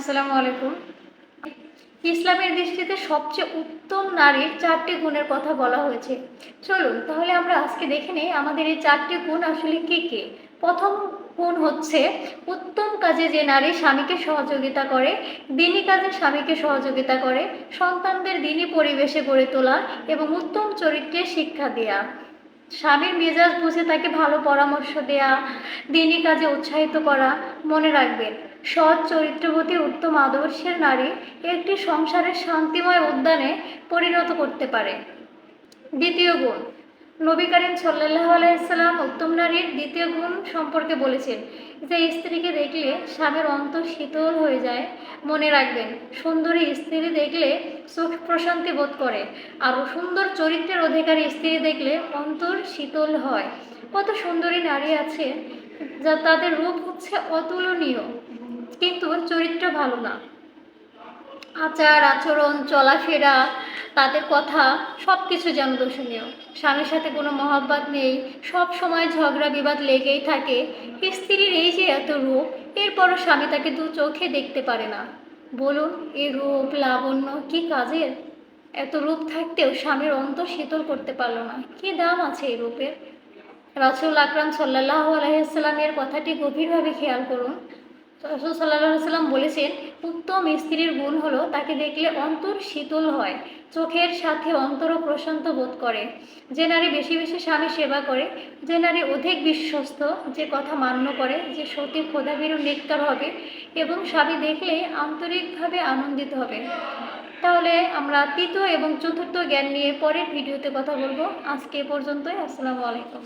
আসসালামু আলাইকুম। ইসলামের দৃষ্টিতে সবচেয়ে উত্তম নারীর চারটি গুণের কথা বলা হয়েছে। চলুন, তাহলে আমরা আজকে দেখে নেই আমাদের এই চারটি গুণ আসলে কি কি? প্রথম গুণ হচ্ছে, উত্তম কাজে যে নারী স্বামীকে সহযোগিতা করে, দিনী কাজে স্বামীকে সহযোগিতা করে, সন্তানদের দিনী পরিবেশে গড়ে তোলা এবং উত্তম চরিত্রে শিক্ষা দেয়া। স্বামীর মেজাজ বুঝে তাকে ভালো পরামর্শ দেয়া, দিনী কাজে উৎসাহিত করা, মনে রাখবেন। সৎ চরিত্রবতী উত্তম আদর্শের নারী একটি সংসারের শান্তিময় উদ্যানে পরিণত করতে পারে। দ্বিতীয় গুণ, নবী করিম সাল্লাহ আলাইসাল্লাম উত্তম নারীর দ্বিতীয় গুণ সম্পর্কে বলেছেন যে, স্ত্রীকে দেখলে স্বামীর অন্তর শীতল হয়ে যায়, মনে রাখবেন। সুন্দরী স্ত্রী দেখলে সুখ প্রশান্তি বোধ করে আর সুন্দর চরিত্রের অধিকারী স্ত্রী দেখলে অন্তর শীতল হয়। কত সুন্দরী নারী আছে যা তাদের রূপ হচ্ছে অতুলনীয়। কিন্তু চরিত্র ভালো না। আচার, আচরণ, চলাফেরা তাদের কথা সব কিছু যেন দর্শনীয় স্বামীর সাথে কোনো মহাব্বাত নেই, সব সময় ঝগড়া, বিবাদ লেগেই থাকে। স্ত্রীর এই যে এত রূপ, এরপরও স্বামী তাকে দু চোখে দেখতে পারে না। বলুন এই রূপ, লাবণ্য কি কাজের? এত রূপ থাকতেও স্বামীর অন্তর শীতল করতে পারল না। কি দাম আছে এই রূপের? রাসুল আকরাম সাল্লাহ আলাইসাল্লামের কথাটি গভীরভাবে খেয়াল করুন। রসুল সাল্লাহ সাল্লাম বলেছেন উত্তম স্ত্রীর গুণ হলো তাকে দেখলে অন্তর শীতল হয়, চোখের সাথে অন্তরও প্রশান্ত বোধ করে। যে নারী বেশি বেশি স্বামী সেবা করে, যে নারী অধিক বিশ্বস্ত, যে কথা মান্য করে, যে সতী খোদাবিরু নিকার হবে এবং স্বামী দেখলে আন্তরিকভাবে আনন্দিত হবে। তাহলে আমরা তৃতীয় এবং চতুর্থ জ্ঞান নিয়ে পরের ভিডিওতে কথা বলব। আজকে পর্যন্তই। আসসালামু আলাইকুম।